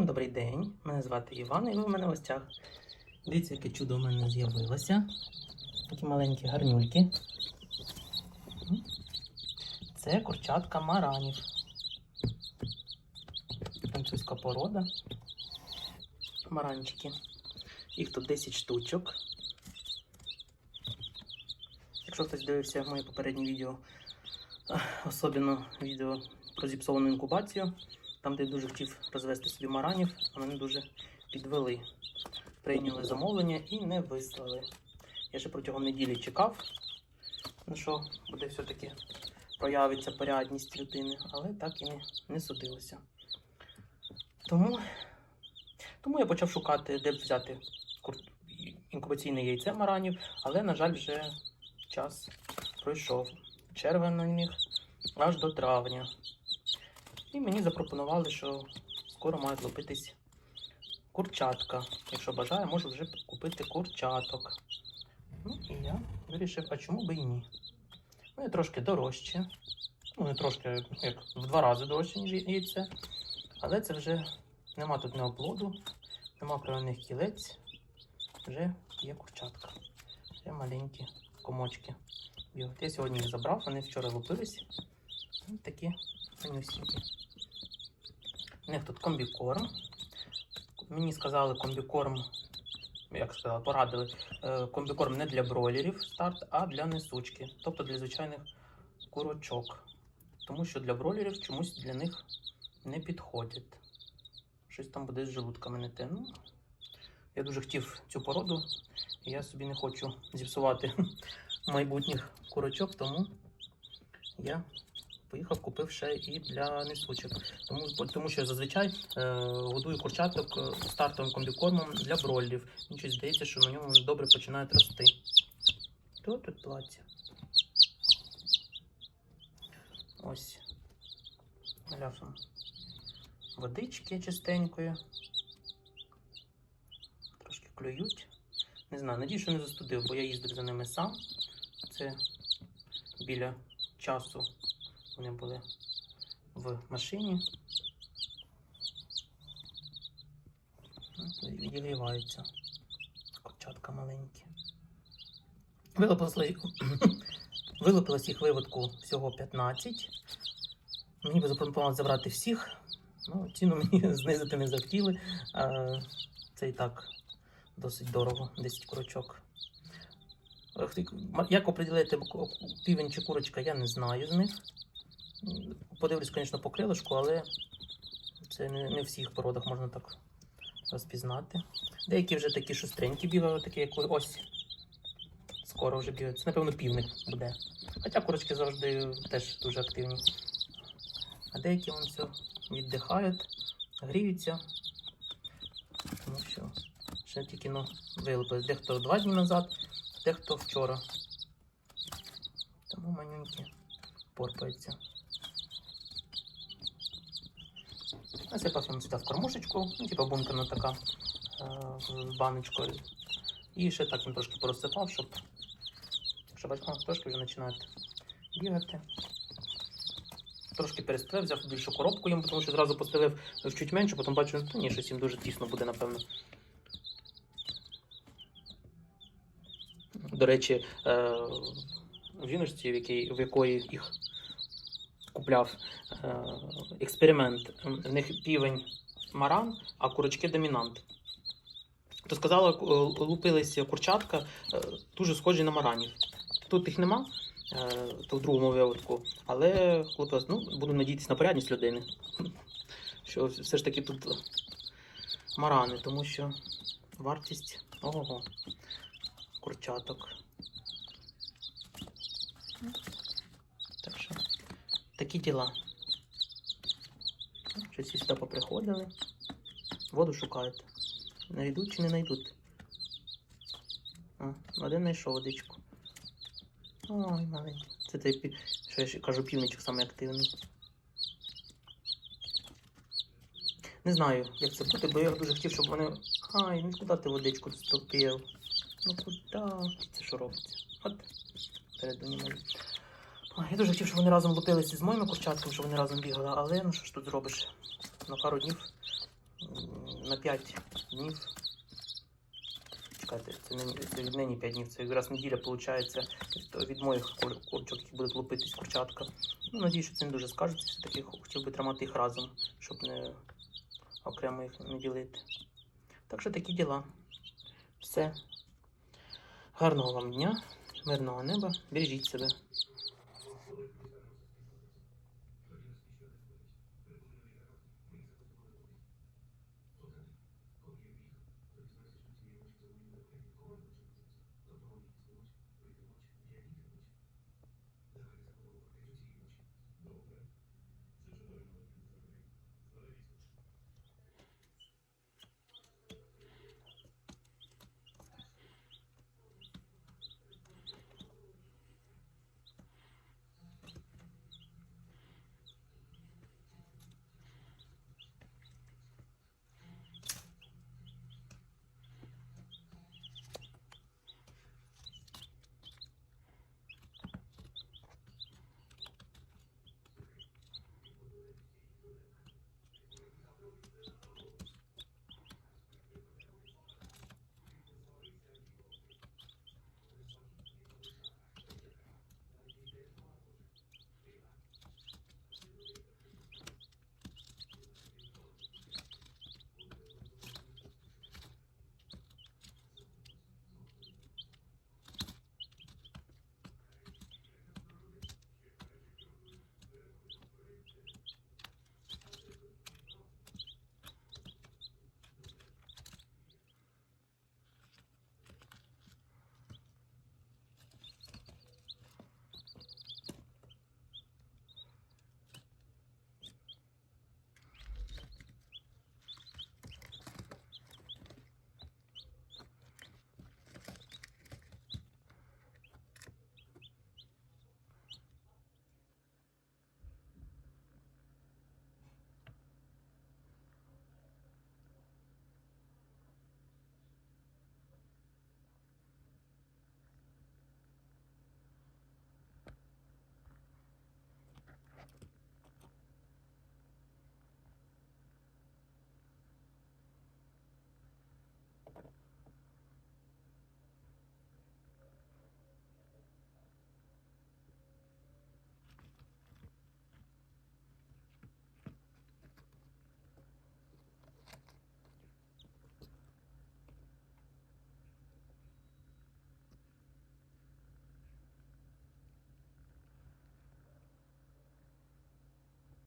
Всім добрий день. Мене звати Іван, і ви в мене в гостях. Дивіться, яке чудо в мене з'явилося. Такі маленькі гарнюльки. Це курчатка маранів. Французька порода. Маранчики. Їх тут 10 штучок. Якщо хтось дивився моє попереднє відео, особливо відео про зіпсовану інкубацію, там, де я дуже хотів розвести собі маранів, а мене дуже підвели. Прийняли замовлення і не вислали. Я ще протягом неділі чекав, ну що буде все-таки проявиться порядність людини, але так і не, не судилося. Тому, тому я почав шукати, де б взяти інкубаційне яйце маранів, але, на жаль, вже час пройшов. Червень на них аж до травня. І мені запропонували, що скоро мають лупитись курчатка. Якщо бажаю, можу вже купити курчаток. Ну і я вирішив, а чому би і ні. Вони трошки дорожче. Ну, трошки, як в два рази дорожче, ніж яйце. Але це вже нема тут не оплоду, нема правильних кілець. Вже є курчатка. Вже маленькі комочки. Я сьогодні їх забрав, вони вчора лупились. Ось такі манюсінькі. У них тут комбікорм. Мені сказали комбікорм, як сказали, порадили, е, комбікорм не для бройлерів старт, а для несучки, тобто для звичайних курочок. Тому що для бройлерів чомусь для них не підходять. Щось там буде з желудками не те. Ну, я дуже хотів цю породу, і я собі не хочу зіпсувати майбутніх курочок, тому я поїхав, купив ще і для несучих. Тому, тому що зазвичай е, годую курчаток е, стартовим комбікормом для бройлерів. Мені щось здається, що на ньому добре починають рости. То тут плаття. Ось. Наляв водички чистенької. Трошки клюють. Не знаю, надію, що не застудив, бо я їздив за ними сам. Це біля часу вони були в машині. Ну, Відігріваються. Курчатка маленькі. Вилупилось, їх виводку всього 15. Мені би запропонували забрати всіх. Ну, ціну мені знизити не захотіли. Це і так досить дорого, 10 курочок. Як оприділити півень чи курочка, я не знаю з них. Подивлюсь, звісно, по крилишку, але це не, не в всіх породах можна так розпізнати. Деякі вже такі шустренькі бігають, такі як ось. Скоро вже бігають. Це, напевно, півник буде. Хоча курочки завжди теж дуже активні. А деякі вон все віддихають, гріються. Тому що ще тільки ну, вилупили. Дехто два дні назад, дехто вчора. Тому манюнькі порпаються. Насипав їм сюди в кормушечку, ну, типа бункерна така е, з баночкою. І ще так він трошки порозсипав, щоб, щоб батько трошки вже починають бігати. Трошки перестрелив, взяв більшу коробку їм, тому що зразу постелив чуть менше, потім бачу, то ні, щось їм дуже тісно буде, напевно. До речі, е, в жіночці, в, якій, в якої їх купляв е, експеримент. В них півень маран, а курочки домінант. То сказала, е, лупилися курчатка е, дуже схожі на маранів. Тут їх нема, то в другому випадку, але ну, буду надіятися на порядність людини. Що все ж таки тут марани, тому що вартість ого, курчаток. Такі діла. Щось сюди поприходили. Воду шукають. Найдуть чи не знайдуть? А, один знайшов водичку. Ой, маленький. Це той, що я кажу, півничок самий активний. Не знаю, як це бути, бо я дуже хотів, щоб вони. Ай, ну куди ти водичку стопив? Ну куди? Це що робиться? От перед ними. Ой, Я дуже хотів, щоб вони разом лупилися з моїми курчатками, щоб вони разом бігали, але ну що ж тут зробиш? На пару днів на 5 днів. Чекайте, це, не, це від нині 5 днів, це якраз неділя, виходить, від, моїх кур- курчок, які будуть лупитись курчатка. Ну, надію, що це не дуже скажеться, все-таки хотів би тримати їх разом, щоб не окремо їх не ділити. Так що такі діла. Все. Гарного вам дня, мирного неба, бережіть себе.